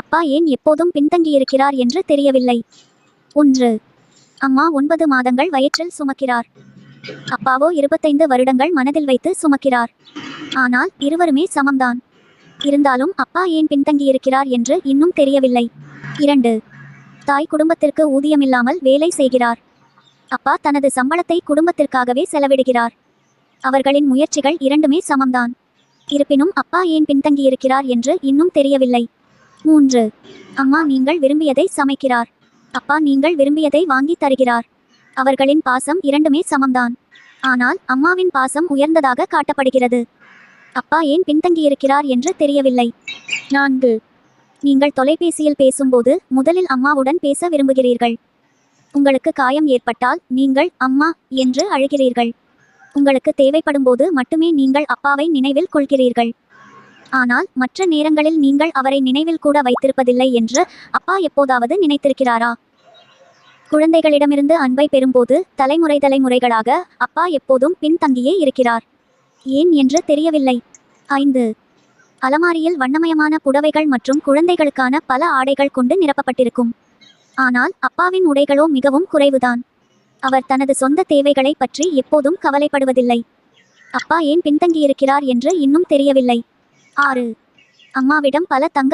அப்பா ஏன் எப்போதும் பின்தங்கியிருக்கிறார் என்று தெரியவில்லை. ஒன்று அம்மா ஒன்பது மாதங்கள் வயிற்றில் சுமக்கிறார். அப்பாவோ இருபத்தைந்து வருடங்கள் மனதில் வைத்து சுமக்கிறார். ஆனால் இருவருமே சமம்தான். இருந்தாலும் அப்பா ஏன் பின்தங்கியிருக்கிறார் என்று இன்னும் தெரியவில்லை. இரண்டு தாய் குடும்பத்திற்கு ஊதியமில்லாமல் வேலை செய்கிறார். அப்பா தனது சம்பளத்தை குடும்பத்திற்காகவே செலவிடுகிறார். அவர்களின் முயற்சிகள் இரண்டுமே சமம்தான். இருப்பினும் அப்பா ஏன் பின்தங்கியிருக்கிறார் என்று இன்னும் தெரியவில்லை. மூன்று. அம்மா நீங்கள் விரும்பியதை சமைக்கிறார். அப்பா நீங்கள் விரும்பியதை வாங்கி தருகிறார். அவர்களின் பாசம் இரண்டுமே சமம்தான். ஆனால் அம்மாவின் பாசம் உயர்ந்ததாக காட்டப்படுகிறது. அப்பா ஏன் பின்தங்கியிருக்கிறார் என்று தெரியவில்லை. நான்கு. நீங்கள் தொலைபேசியில் பேசும்போது முதலில் அம்மாவுடன் பேச விரும்புகிறீர்கள். உங்களுக்கு காயம் ஏற்பட்டால் நீங்கள் அம்மா என்று அழுகிறீர்கள். உங்களுக்கு தேவைப்படும்போது மட்டுமே நீங்கள் அப்பாவை நினைவில் கொள்கிறீர்கள். ஆனால் மற்ற நேரங்களில் நீங்கள் அவரை நினைவில் கூட வைத்திருப்பதில்லை என்று அப்பா எப்போதாவது நினைத்திருக்கிறாரா? குழந்தைகளிடமிருந்து அன்பை பெறும்போது தலைமுறை தலைமுறைகளாக அப்பா எப்போதும் பின்தங்கியே இருக்கிறார். ஏன் என்று தெரியவில்லை. ஐந்து. அலமாரியில் வண்ணமயமான புடவைகள் மற்றும் குழந்தைகளுக்கான பல ஆடைகள் கொண்டு நிரப்பப்பட்டிருக்கும். ஆனால் அப்பாவின் உடைகளோ மிகவும் குறைவுதான். அவர் தனது சொந்த தேவைகளை பற்றி எப்போதும் கவலைப்படுவதில்லை. அப்பா ஏன் பின்தங்கியிருக்கிறார் என்று இன்னும் தெரியவில்லை. ஆறு. அம்மாவிடம் பல தங்க